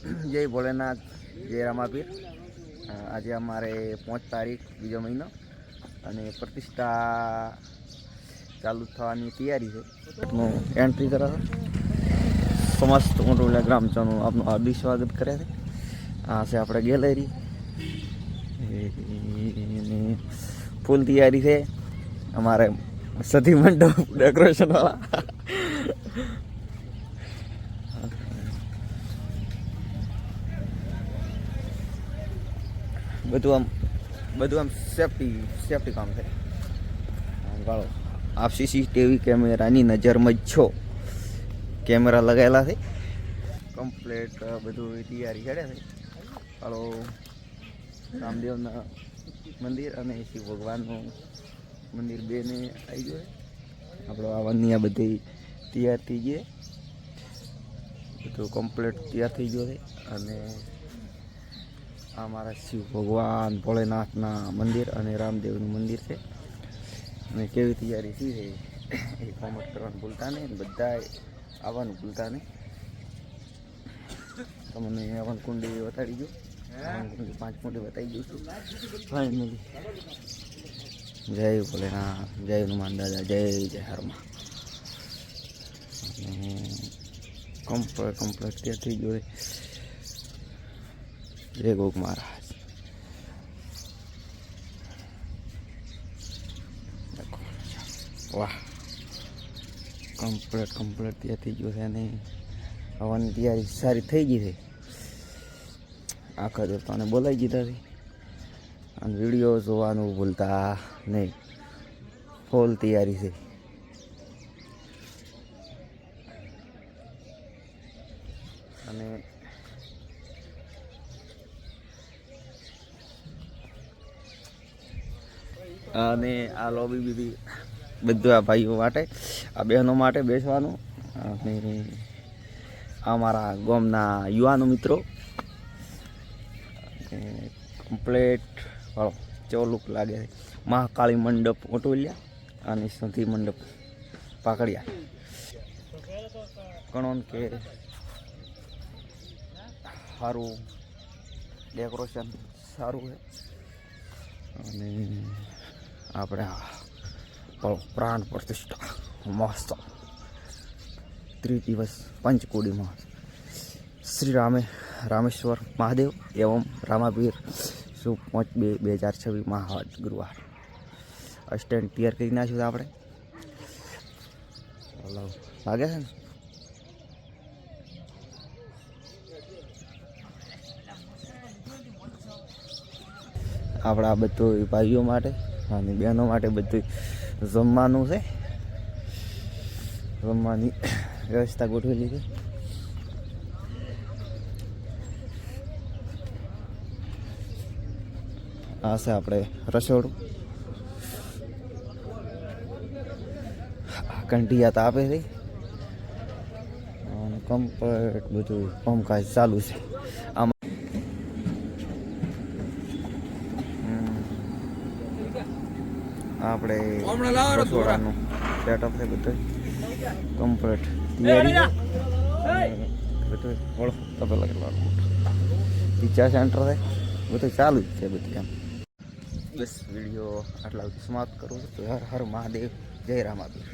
જય ભોલેનાથ, જય રામાપીર. આજે અમારે પાંચ તારીખ, બીજો મહિનો. અને પ્રતિષ્ઠા ચાલુ થવાની તૈયારી છે. હું એન્ટ્રી કરાવે સમસ્ત મોટોલા ગ્રામજનો આપનું હાર્દિક સ્વાગત કરે છે. આ છે આપણે ગેલેરી. ફૂલ તૈયારી છે. અમારે સતી મંડપ ડેકોરેશન બધું આમ બધું આમ સેફટી સેફટી કામ થાય. ગાળો આપ સીસીટીવી કેમેરાની નજરમાં જ છો. કેમેરા લગાવેલા છે. કમ્પ્લેટ બધું તૈયારી કરે છે હાલો. રામદેવના મંદિર અને શિવ ભગવાનનું મંદિર બેને આવી ગયું આપણો આવવાની આ બધી તૈયાર થઈ ગઈ બધું કમ્પ્લેટ તૈયાર થઈ ગયો છે. અને આ મારા શિવ ભગવાન ભોળેનાથના મંદિર અને રામદેવનું મંદિર છે. અને કેવી તૈયારી થઈ છે એ? કોમેન્ટ કરવાનું ભૂલતા નહીં અને બધા આવવાનું ભૂલતા નહીં. તમને હવન કુંડી બતાડી દો કુંડી પાંચ કુંડી બતાવી દઉં છું. ફાઇનલી જય ભોલેનાથ, જય હનુમાન દાદા, જય જય હરમા અને કમ્પ્લેટ કમ્પ્લેટ ત્યાં થઈ ગયો જય ગોગ મહારાજ. વાહ. કમ્પ્લેટ કમ્પ્લેટ ત્યાં થઈ ગયું છે અને હવાની તૈયારી સારી થઈ ગઈ છે. આખા દેવતાને બોલાવી દીધા છે. અને વીડિયો જોવાનું ભૂલતા નહીં. ફૂલ તૈયારી છે. અને અને આ લોબી બીજી બધું આ ભાઈઓ માટે, આ બહેનો માટે બેસવાનું. અને અમારા ગામના યુવાનો મિત્રો. કમ્પ્લેટ વાળો લુક લાગે છે. મહાકાળી મંડપ ઓટોલિયા અને સંધિ મંડપ પાકડિયા કણોન કે સારું ડેકોરેશન સારું છે. આપણે પ્રાણ પ્ર- પ્રાણ પ્રતિષ્ઠા. દિવસ પંચકોડીમાં. શ્રી રામે રામેશ્વર મહાદેવ એવમ રામાવીર શું પાંચ બે બે હજાર છવ્વીસ મહાવાજ ગુરુવાર સ્ટેન્ડ ક્લિયર કરી નાખ્યું છે આપણે. લાગે છે ને? આપણા બધું ભાઈઓ માટે અને બહેનો માટે બધું જમવાનું છે. જમવાની વ્યવસ્થા ગોઠવેલી છે આ છે આપણે રસોડું. કંઠિયા તાપે છે. કમ્ફર્ટ બધું કામકાજ ચાલુ છે. આમાં આપણે રસોડાનું સેટઅપ છે બધું. કમ્પ્લીટ તૈયારી બધું ઓળખ તો પેલા કેટલા પિક્ચર સેન્ટર છે. બધું ચાલુ જ છે બધું એમ. બસ વીડિયો આટલા સુધી સમાપ્ત કરું છું. તો હર હર મહાદેવ. જય રામાબીર